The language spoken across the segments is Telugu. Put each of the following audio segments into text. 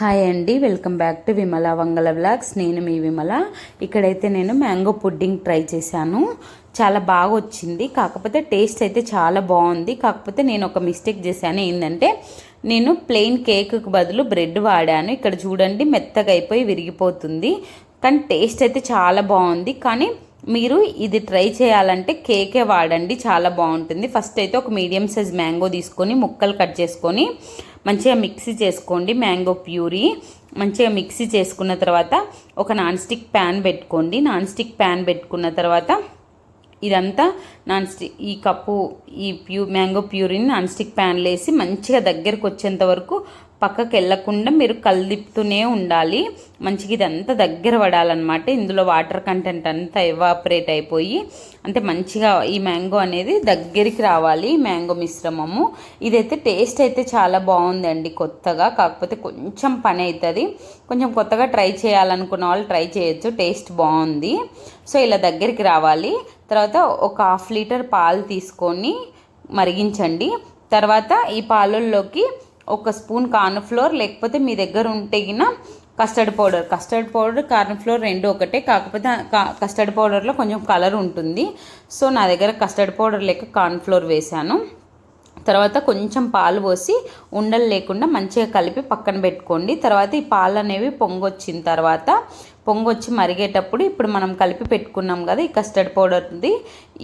హాయ్ అండి welcome back to Vimala Vangala vlogs నేను మీ విమల ఇక్కడైతే నేను మ్యాంగో పుడ్డింగ్ ట్రై చేశాను. చాలా బాగా వచ్చింది. కాకపోతే టేస్ట్ అయితే చాలా బాగుంది. కాకపోతే నేను ఒక మిస్టేక్ చేశాను. ఏంటంటే నేను ప్లెయిన్ కేక్కి బదులు బ్రెడ్ వాడాను. ఇక్కడ చూడండి మెత్తగా అయిపోయి విరిగిపోతుంది. కానీ టేస్ట్ అయితే చాలా బాగుంది. కానీ మీరు ఇది ట్రై చేయాలంటే కేకే వాడండి చాలా బాగుంటుంది. ఫస్ట్ అయితే ఒక మీడియం సైజ్ మ్యాంగో తీసుకొని ముక్కలు కట్ చేసుకొని మంచిగా మిక్సీ చేసుకోండి మ్యాంగో ప్యూరీ. మంచిగా మిక్సీ చేసుకున్న తర్వాత ఒక నాన్ స్టిక్ ప్యాన్ పెట్టుకోండి. నాన్ స్టిక్ ప్యాన్ పెట్టుకున్న తర్వాత ఇదంతా నాన్ స్టిక్ ఈ కప్పు ఈ ప్యూ మ్యాంగో ప్యూరీని నాన్ స్టిక్ ప్యాన్లో వేసి మంచిగా దగ్గరకు వచ్చేంత వరకు పక్కకి వెళ్ళకుండా మీరు కలిపుతూనే ఉండాలి. మంచిగా ఇదంతా దగ్గర పడాలన్నమాట. ఇందులో వాటర్ కంటెంట్ అంతా ఎవాపరేట్ అయిపోయి అంటే మంచిగా ఈ మ్యాంగో అనేది దగ్గరికి రావాలి. మ్యాంగో మిశ్రమము. ఇదైతే టేస్ట్ అయితే చాలా బాగుందండి కొత్తగా. కాకపోతే కొంచెం పని అవుతుంది కొంచెం కొత్తగా ట్రై చేయాలనుకున్న వాళ్ళు ట్రై చేయొచ్చు. టేస్ట్ బాగుంది. సో ఇలా దగ్గరికి రావాలి. తర్వాత ఒక హాఫ్ లీటర్ పాలు తీసుకొని మరిగించండి. తర్వాత ఈ పాలల్లోకి ఒక స్పూన్ కార్న్ఫ్లోర్ లేకపోతే మీ దగ్గర ఉంటే custard powder. Custard powder corn flour రెండు ఒకటే. కాకపోతే కస్టర్డ్ పౌడర్లో కొంచెం కలర్ ఉంటుంది. సో నా దగ్గర కస్టర్డ్ పౌడర్ లేక కార్న్ ఫ్లోర్ వేశాను. తర్వాత కొంచెం పాలు పోసి ఉండలు లేకుండా మంచిగా కలిపి పక్కన పెట్టుకోండి. తర్వాత ఈ పాలు అనేవి పొంగొచ్చిన తర్వాత పొంగొచ్చి మరిగేటప్పుడు ఇప్పుడు మనం కలిపి పెట్టుకున్నాం కదా ఈ కస్టర్డ్ పౌడర్ది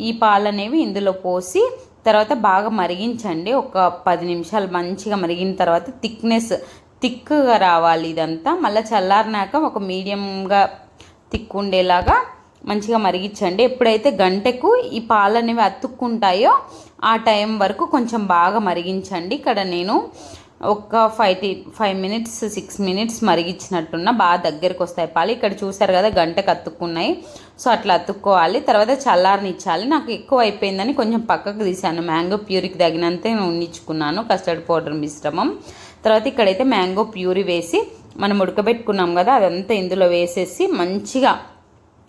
ఈ పాలు అనేవి ఇందులో పోసి తర్వాత బాగా మరిగించండి. ఒక పది నిమిషాలు మంచిగా మరిగిన తర్వాత థిక్నెస్ థిక్గా రావాలి ఇదంతా. మళ్ళీ చల్లారినాక ఒక మీడియంగా థిక్ ఉండేలాగా మంచిగా మరిగించండి. ఎప్పుడైతే గంటకు ఈ పాలు అనేవి అతుక్కుంటాయో ఆ టైం వరకు కొంచెం బాగా మరిగించండి. ఇక్కడ నేను ఒక ఫైవ్ టీ ఫైవ్ మినిట్స్ సిక్స్ మినిట్స్ మరిగించినట్టున్న బాగా దగ్గరికి వస్తాయి పాలు. ఇక్కడ చూసారు కదా గంటకు అతుక్కున్నాయి సో అట్లా అతుక్కోవాలి. తర్వాత చల్లారనిచ్చాలి. నాకు ఎక్కువ అయిపోయిందని కొంచెం పక్కకు తీసాను మ్యాంగో ప్యూరికి తగినంతే ఉండించుకున్నాను కస్టర్డ్ పౌడర్ మిశ్రమం. తర్వాత ఇక్కడైతే మ్యాంగో ప్యూరీ వేసి మనం ఉడకబెట్టుకున్నాం కదా అదంతా ఇందులో వేసేసి మంచిగా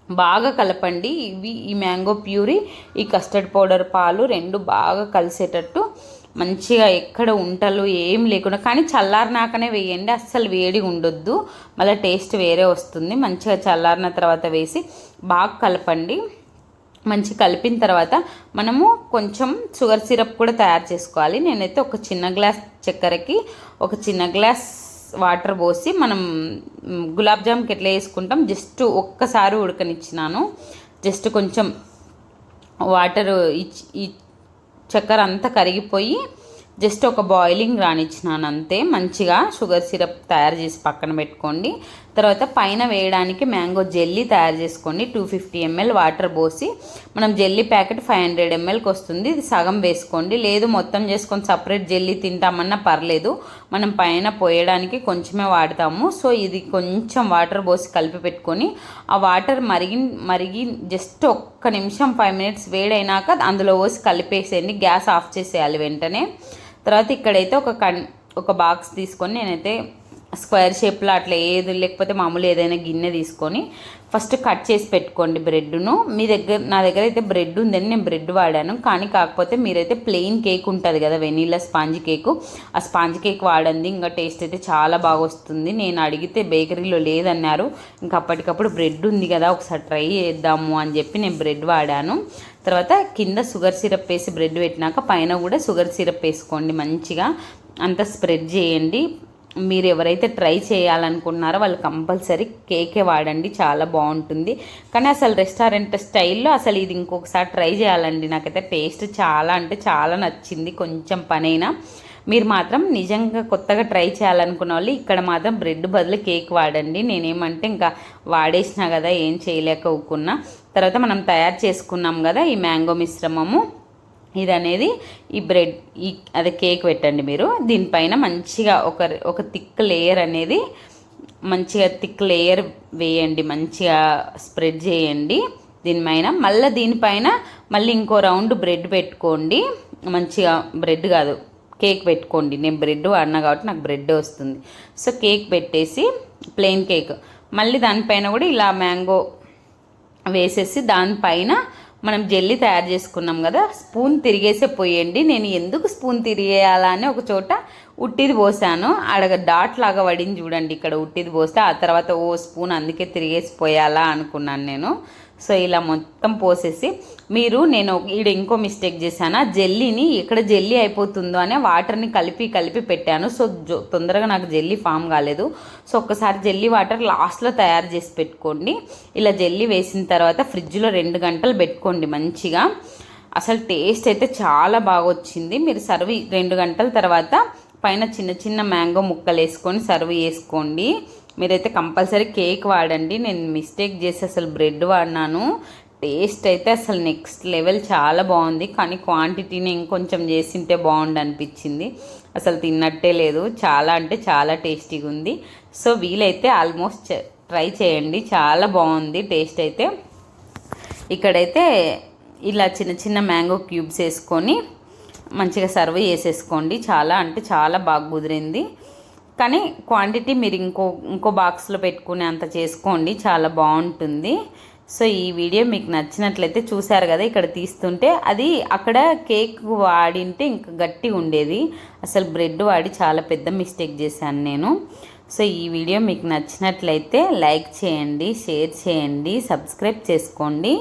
బాగా కలపండి. ఇవి ఈ మ్యాంగో ప్యూరీ ఈ కస్టర్డ్ పౌడర్ పాలు రెండు బాగా కలిసేటట్టు మంచిగా ఎక్కడ ఉంటలు ఏం లేకుండా కానీ చల్లారినాకనే వేయండి. అస్సలు వేడి ఉండొద్దు. మళ్ళీ టేస్ట్ వేరే వస్తుంది. మంచిగా చల్లారిన తర్వాత వేసి బాగా కలపండి. మంచి కలిపిన తర్వాత మనము కొంచెం షుగర్ సిరప్ కూడా తయారు చేసుకోవాలి. నేనైతే ఒక చిన్న గ్లాస్ చక్కెరకి ఒక చిన్న గ్లాస్ వాటర్ పోసి మనం గులాబ్ జామ్కి ఎట్లా వేసుకుంటాం? జస్ట్ ఒక్కసారి ఉడకనిచ్చినాను. జస్ట్ కొంచెం వాటర్ ఇచ్చి చక్కెర అంతా కరిగిపోయి జస్ట్ ఒక బాయిలింగ్ రానిచ్చినాను అంతే. మంచిగా షుగర్ సిరప్ తయారు చేసి పక్కన పెట్టుకోండి. తర్వాత పైన వేయడానికి మ్యాంగో జెల్లీ తయారు చేసుకోండి. టూ ఫిఫ్టీ ఎంఎల్ వాటర్ పోసి మనం జెల్లీ ప్యాకెట్ ఫైవ్ హండ్రెడ్ ఎంఎల్కి వస్తుంది ఇది సగం వేసుకోండి. లేదు మొత్తం చేసుకొని సపరేట్ జెల్లీ తింటామన్నా పర్లేదు. మనం పైన పోయడానికి కొంచెమే వాడతాము. సో ఇది కొంచెం వాటర్ పోసి కలిపి పెట్టుకొని ఆ వాటర్ మరిగి మరిగి జస్ట్ ఒక్క నిమిషం ఫైవ్ మినిట్స్ వేడైనాక అందులో పోసి కలిపేసేయండి. గ్యాస్ ఆఫ్ చేసేయాలి వెంటనే. తర్వాత ఇక్కడైతే ఒక కన్ ఒక బాక్స్ తీసుకొని నేనైతే స్క్వేర్ షేప్లో అట్లా ఏది లేకపోతే మామూలు ఏదైనా గిన్నె తీసుకొని ఫస్ట్ కట్ చేసి పెట్టుకోండి బ్రెడ్ను. మీ దగ్గర నా దగ్గర అయితే బ్రెడ్ ఉందని నేను బ్రెడ్ వాడాను. కానీ కాకపోతే మీరైతే ప్లెయిన్ కేక్ ఉంటుంది కదా వెనీలా స్పాంజ్ కేకు. ఆ స్పాంజ్ కేక్ వాడండి ఇంకా టేస్ట్ అయితే చాలా బాగా వస్తుంది. నేను అడిగితే బేకరీలో లేదన్నారు. ఇంకా అప్పటికప్పుడు బ్రెడ్ ఉంది కదా ఒకసారి ట్రై చేద్దాము అని చెప్పి నేను బ్రెడ్ వాడాను. తర్వాత కింద షుగర్ సిరప్ వేసి బ్రెడ్ పెట్టినాక పైన కూడా షుగర్ సిరప్ వేసుకోండి మంచిగా. అంతా స్ప్రెడ్ చేయండి. మీరు ఎవరైతే ట్రై చేయాలనుకున్నారో వాళ్ళు కంపల్సరీ కేకే వాడండి చాలా బాగుంటుంది. కానీ అసలు రెస్టారెంట్ స్టైల్లో అసలు ఇది ఇంకొకసారి ట్రై చేయాలండి. నాకైతే టేస్ట్ చాలా అంటే చాలా నచ్చింది కొంచెం పనైనా. మీరు మాత్రం నిజంగా కొత్తగా ట్రై చేయాలనుకున్న వాళ్ళు ఇక్కడ మాత్రం బ్రెడ్ బదులు కేక్ వాడండి. నేనేమంటే ఇంకా వాడేసినా కదా ఏం చేయలేక ఊకున్నా. తర్వాత మనం తయారు చేసుకున్నాం కదా ఈ మ్యాంగో మిశ్రమము. ఇది అనేది ఈ బ్రెడ్ ఈ అదే కేక్ పెట్టండి మీరు. దీనిపైన మంచిగా ఒక ఒక థిక్ లేయర్ అనేది మంచిగా థిక్ లేయర్ వేయండి మంచిగా స్ప్రెడ్ చేయండి. దీనిపైన మళ్ళీ దీనిపైన మళ్ళీ ఇంకో రౌండ్ బ్రెడ్ పెట్టుకోండి. మంచిగా బ్రెడ్ కాదు కేక్ పెట్టుకోండి. నేను బ్రెడ్ వాడినా కాబట్టి నాకు బ్రెడ్ వస్తుంది. సో కేక్ పెట్టేసి ప్లెయిన్ కేక్. మళ్ళీ దానిపైన కూడా ఇలా మ్యాంగో వేసేసి దానిపైన మనం జెల్లీ తయారు చేసుకున్నాం కదా స్పూన్ తిరిగేసే పోయండి. నేను ఎందుకు స్పూన్ తిరిగేయాలా అని ఒక చోట ఉట్టిది పోసాను. అడగ డాట్ లాగా పడింది చూడండి ఇక్కడ ఉట్టిది పోస్తే ఆ తర్వాత ఓ స్పూన్ అందుకే తిరిగేసి పోయాలా అనుకున్నాను నేను. సో ఇలా మొత్తం పోసేసి మీరు నేను ఈడ ఇంకో మిస్టేక్ చేశాను? ఆ జెల్లీని ఎక్కడ జెల్లీ అయిపోతుందో అనే వాటర్ని కలిపి కలిపి పెట్టాను. సో జో- తొందరగా నాకు జెల్లీ ఫామ్ కాలేదు. సో ఒక్కసారి జెల్లీ వాటర్ లాస్ట్లో తయారు చేసి పెట్టుకోండి. ఇలా జెల్లీ వేసిన తర్వాత ఫ్రిడ్జ్లో రెండు గంటలు పెట్టుకోండి మంచిగా. అసలు టేస్ట్ అయితే చాలా బాగా వచ్చింది మీరు సర్వ్ రెండు గంటల తర్వాత పైన చిన్న చిన్న మ్యాంగో ముక్కలు వేసుకొని సర్వ్ చేసుకోండి. మీరైతే కంపల్సరీ కేక్ వాడండి. నేను మిస్టేక్ చేసి అసలు బ్రెడ్ వాడినాను. టేస్ట్ అయితే అసలు నెక్స్ట్ లెవెల్ చాలా బాగుంది. కానీ క్వాంటిటీని ఇంకొంచెం చేసింటే బాగుండు అనిపించింది. అసలు తిన్నట్టే లేదు. చాలా అంటే చాలా టేస్టీగా ఉంది. సో వీలైతే ఆల్మోస్ట్ ట్రై చేయండి. చాలా బాగుంది టేస్ట్ అయితే. ఇక్కడైతే ఇలా చిన్న చిన్న మ్యాంగో క్యూబ్స్ వేసుకొని మంచిగా సర్వ్ చేసేసుకోండి. చాలా అంటే చాలా బాగా కుదిరింది. కానీ క్వాంటిటీ మీరు ఇంకో ఇంకో బాక్స్లో పెట్టుకునే అంత చేసుకోండి. చాలా బాగుంటుంది. సో ఈ వీడియో మీకు నచ్చినట్లయితే చూసారు కదా ఇక్కడ తీస్తుంటే. అది అక్కడ కేక్ వాడింటే ఇంకా గట్టిగా ఉండేది. అసలు బ్రెడ్ వాడి చాలా పెద్ద మిస్టేక్ చేశాను నేను. సో ఈ వీడియో మీకు నచ్చినట్లయితే లైక్ చేయండి షేర్ చేయండి సబ్స్క్రైబ్ చేసుకోండి.